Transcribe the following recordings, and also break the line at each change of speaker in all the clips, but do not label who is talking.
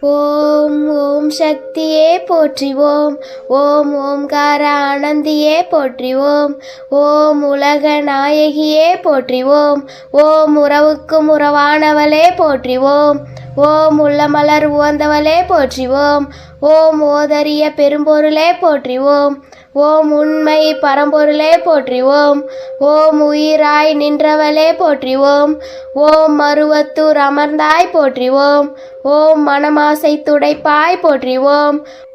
ஓம் ஓம் சக்தியே போற்றிவோம். ஓம் ஓம்கார ஆனந்தியே போற்றிவோம். ஓம் உலக நாயகியே போற்றிவோம். ஓம் உறவுக்கும் உறவானவளே போற்றிவோம். ஓம் உள்ளமலர் உவந்தவளே போற்றிவோம். ஓம் ஓதரிய பெரும்பொருளே போற்றிவோம். ஓம் உண்மை பரம்பொருளே போற்றிவோம். ஓம் உயிராய் நின்றவளே போற்றிவோம். ஓம் மருவத்தூர் அமர்ந்தாய் போற்றிவோம். ஓம் மனமாசை துடைப்பாய் போற்றிவோம். ஓம்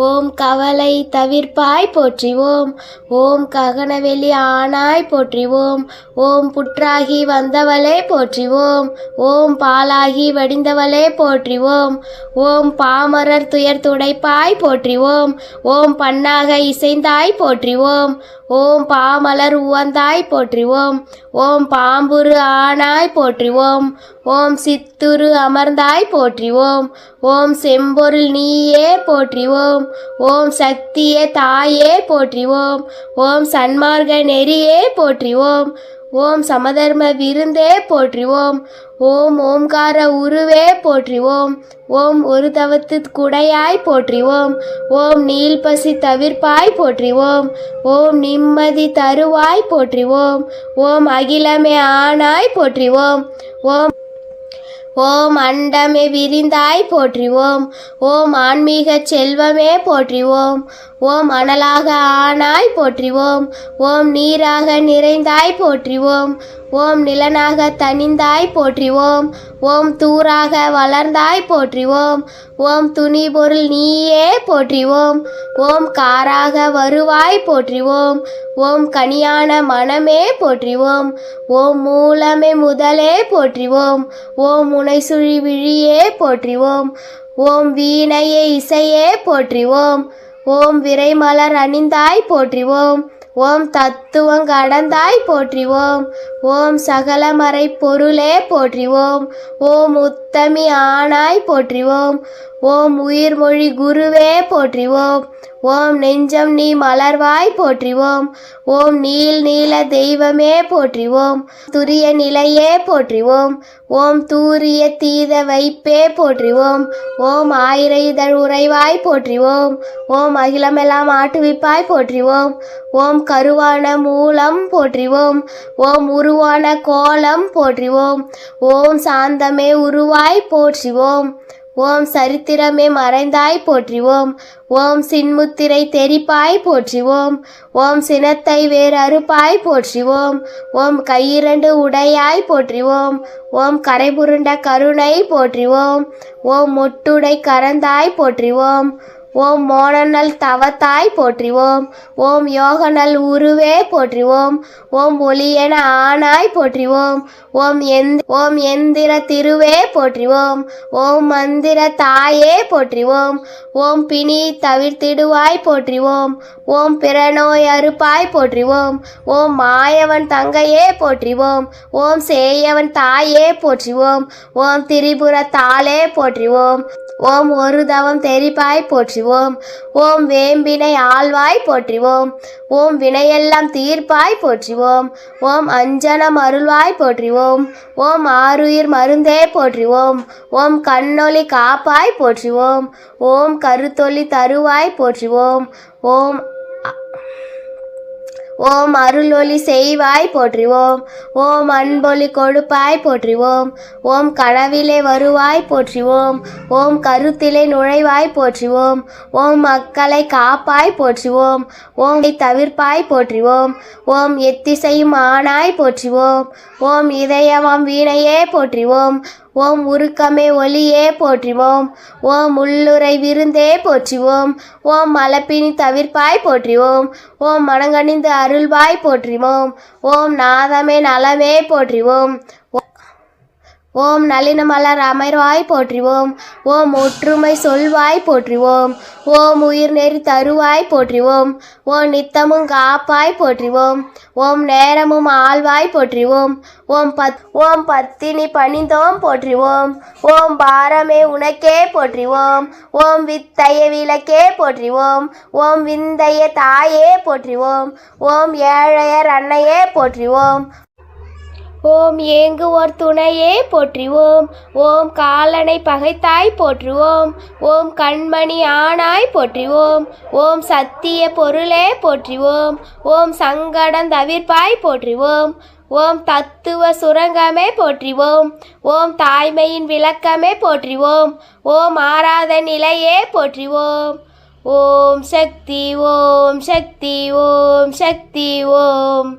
ஓம் கவலை தவிர்ப்பாய் போற்றிவோம். ஓம் ககனவெளி ஆனாய் போற்றிவோம். ஓம் புற்றாகி வந்தவளே போற்றிவோம். ஓம் பாலாகி வடிந்தவளே போற்றிவோம். ஓம் பாமரர் துயர் துடைப்பாய் போற்றிவோம். ஓம் பண்ணாக இசைந்தாய் போற்றிவோம். ஓம் பாமலர் உவந்தாய் போற்றிவோம். ஓம் பாம்புரு ஆனாய் போற்றிவோம். ஓம் சித்துரு அமர்ந்தாய் போற்றிவோம். ஓம் செம்பொருள் நீயே போற்றிவோம். ஓம் சக்தியே தாயே போற்றிவோம். ஓம் சன்மார்க நெறியே போற்றிவோம். ஓம் சமதர்ம விருந்தே போற்றிவோம். ஓம் ஓம்கார உருவே போற்றிவோம். ஓம் ஒரு தவத்து குடையாய் போற்றிவோம். ஓம் நீல்பசி தவிர்ப்பாய் போற்றிவோம். ஓம் நிம்மதி தருவாய் போற்றிவோம். ஓம் அகிலமே ஆனாய் போற்றிவோம். ஓம் ஓம் அண்டமே விரிந்தாய் போற்றிவோம். ஓம் ஆன்மீக செல்வமே போற்றிவோம். ஓம் அனலாக ஆனாய் போற்றிவோம். ஓம் நீராக நிறைந்தாய் போற்றிவோம். ஓம் நிலனாக தனிந்தாய் போற்றிவோம். ஓம் தூராக வளர்ந்தாய் போற்றிவோம். ஓம் துணி பொருள் நீயே போற்றிவோம். ஓம் காராக வருவாய் போற்றிவோம். ஓம் கனியான மனமே போற்றிவோம். ஓம் மூலமே முதலே போற்றிவோம். ஓம் முனைசுழி விழியே போற்றிவோம். ஓம் வீணையே இசையே போற்றிவோம். ஓம் விரைமலர் அணிந்தாய் போற்றிவோம். ஓம் தத்துவம் கடந்தாய் போற்றிவோம். ஓம் சகலமறை பொருளே போற்றிவோம். ஓம் உத்தமி ஆனாய் போற்றிவோம். ஓம் உயிர்மொழி குருவே போற்றிவோம். ஓம் நெஞ்சம் நீ மலர்வாய் போற்றிவோம். ஓம் நீல் நீல தெய்வமே போற்றிவோம். துரிய நிலையே போற்றிவோம். ஓம் தூரிய தீத வைப்பே போற்றிவோம். ஓம் ஆயிர இதழ் உறைவாய் போற்றிவோம். ஓம் அகிலமெல்லாம் ஆட்டுவிப்பாய் போற்றிவோம். ஓம் கருவான மூலம் போற்றிவோம். ஓம் உருவான கோலம் போற்றிவோம். ஓம் சாந்தமே உருவாய் போற்றிவோம். ஓம் சரித்திரமே மறைந்தாய் போற்றிவோம். ஓம் சின்முத்திரை தெரிப்பாய் போற்றிவோம். ஓம் சினத்தை வேறு அறுப்பாய் போற்றிவோம். ஓம் கையிரண்டு உடையாய் போற்றிவோம். ஓம் கரைபுருண்ட கருணை போற்றிவோம். ஓம் முட்டுடை கரந்தாய் போற்றிவோம். ஓம் மோனநல் தவத்தாய் போற்றிவோம். ஓம் யோகநல் உருவே போற்றிவோம். ஓம் ஒளியென ஆனாய் போற்றிவோம். ஓம் எந்த ஓம் எந்திர திருவே போற்றிவோம். ஓம் மந்திர தாயே போற்றிவோம். ஓம் பிணி தவிர்த்திடுவாய் போற்றிவோம். ஓம் பிறநோய் அறுப்பாய் போற்றிவோம். ஓம் மாயவன் தங்கையே போற்றிவோம். ஓம் சேயவன் தாயே போற்றிவோம். ஓம் திரிபுர தாளே போற்றிவோம். ஓம் ஒரு தவம் தெரிப்பாய் போற்றுவோம். ஓம் வேம்பினை ஆழ்வாய் போற்றுவோம். ஓம் வினையெல்லாம் தீர்ப்பாய் போற்றுவோம். ஓம் அஞ்சனம் அருள்வாய் போற்றுவோம். ஓம் ஆருயிர் மருந்தே போற்றுவோம். ஓம் கண்ணொளி காப்பாய் போற்றுவோம். ஓம் கருத்தொளி தருவாய் போற்றுவோம். ஓம் ஓம் அருளொளி செய்வாய் போற்றுவோம். ஓம் அன்பொலி கொடுப்பாய் போற்றிவோம். ஓம் கனவிலே வருவாய் போற்றிவோம். ஓம் கருத்திலே நுழைவாய் போற்றிவோம். ஓம் மக்களை காப்பாய் போற்றுவோம். ஓம் தவிர்ப்பாய் போற்றிவோம். ஓம் எத்திசையும் ஆனாய் போற்றிவோம். ஓம் இதயமாம் வீணையே போற்றிவோம். ஓம் உருக்கமே ஒளியே போற்றுவோம். ஓம் உள்ளுரை விருந்தே போற்றுவோம். ஓம் மலப்பினி தவிர்ப்பாய் போற்றுவோம். ஓம் மனங்கணிந்து அருள்வாய் போற்றுவோம். ஓம் நாதமே நலமே போற்றுவோம். ஓம் நளின மலர் போற்றிவோம். ஓம் ஒற்றுமை சொல்வாய் போற்றிவோம். ஓம் உயிர் நெறி தருவாய் போற்றிவோம். ஓம் நித்தமும் காப்பாய் போற்றிவோம். ஓம் நேரமும் ஆழ்வாய் போற்றிவோம். ஓம் பத் ஓம் பத்தினி பணிந்தோம் போற்றிவோம். ஓம் பாரமே உனக்கே போற்றிவோம். ஓம் வித்தைய விளக்கே போற்றிவோம். ஓம் விந்தைய தாயே போற்றிவோம். ஓம் ஏழையர் அன்னையே போற்றிவோம். ஓம் ஏங்குவோர் துணையே போற்றிவோம். ஓம் காலனை பகைத்தாய் போற்றுவோம். ஓம் கண்மணி ஆனாய் போற்றிவோம். ஓம் சத்திய பொருளே போற்றிவோம். ஓம் சங்கடம் தவிர்ப்பாய் போற்றிவோம். ஓம் தத்துவ சுரங்கமே போற்றிவோம். ஓம் தாய்மையின் விளக்கமே போற்றிவோம். ஓம் ஆராத நிலையே போற்றிவோம். ஓம் சக்தி ஓம் சக்தி ஓம் சக்தி ஓம்